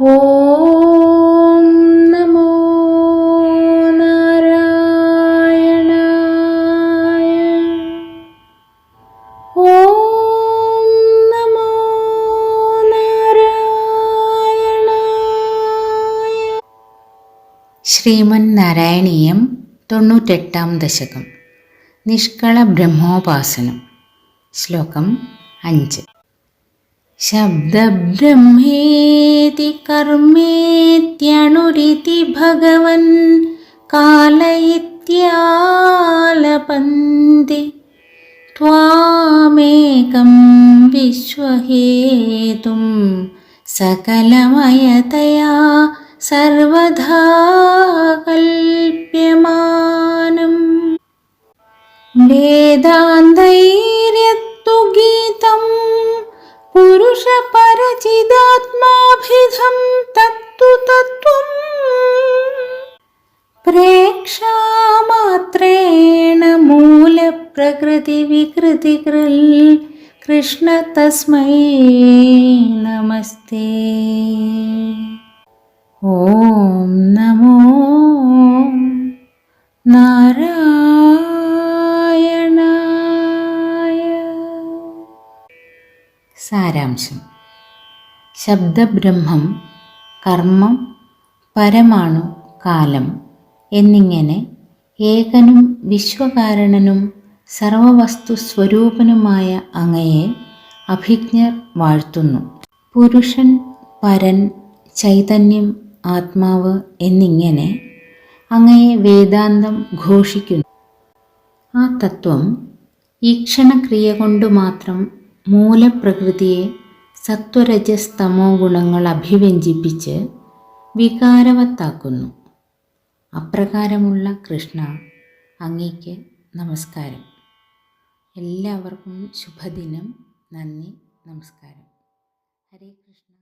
ഓം നമോ നാരായണായ. ഓം നമോ നാരായണായ. ശ്രീമൻ നാരായണീയം തൊണ്ണൂറ്റെട്ടാം ദശകം. നിഷ്കള ബ്രഹ്മോപാസനം ശ്ലോകം അഞ്ച്. ശബ്ദബ്രഹ്മേതി കർമ്മേത്യണുരിതി ഭഗവൻ കാലയിത്യാലപന്തി त्वामेकं विश्वहेतुं सकलमयतया सर्वधा कल्प्यमानम् वेदान्तैर्यत्तु पुरुषपरचिदात्माभिधं तत्तु तत्त्वम्। प्रेक्षामात्रेण मूलप्रकृतिविकृतिकृल्। कृष्ण तस्मै नमस्ते। ॐ नमो സാരാംശം. ശബ്ദബ്രഹ്മം കർമ്മം പരമാണു കാലം എന്നിങ്ങനെ ഏകനും വിശ്വകാരണനും സർവവസ്തു സ്വരൂപനുമായ അങ്ങയെ അഭിജ്ഞർ വാഴ്ത്തുന്നു. പുരുഷൻ പരൻ ചൈതന്യം ആത്മാവ് എന്നിങ്ങനെ അങ്ങയെ വേദാന്തം ഘോഷിക്കുന്നു. ആ തത്വം ഈക്ഷണക്രിയ കൊണ്ട് മാത്രം മൂലപ്രകൃതിയെ സത്വരജസ്തമോ ഗുണങ്ങൾ അഭിവ്യഞ്ജിപ്പിച്ച് വികാരവത്താക്കുന്നു. അപ്രകാരമുള്ള കൃഷ്ണ അങ്ങയ്ക്ക് നമസ്കാരം. എല്ലാവർക്കും ശുഭദിനം. നന്ദി. നമസ്കാരം. ഹരേ കൃഷ്ണ.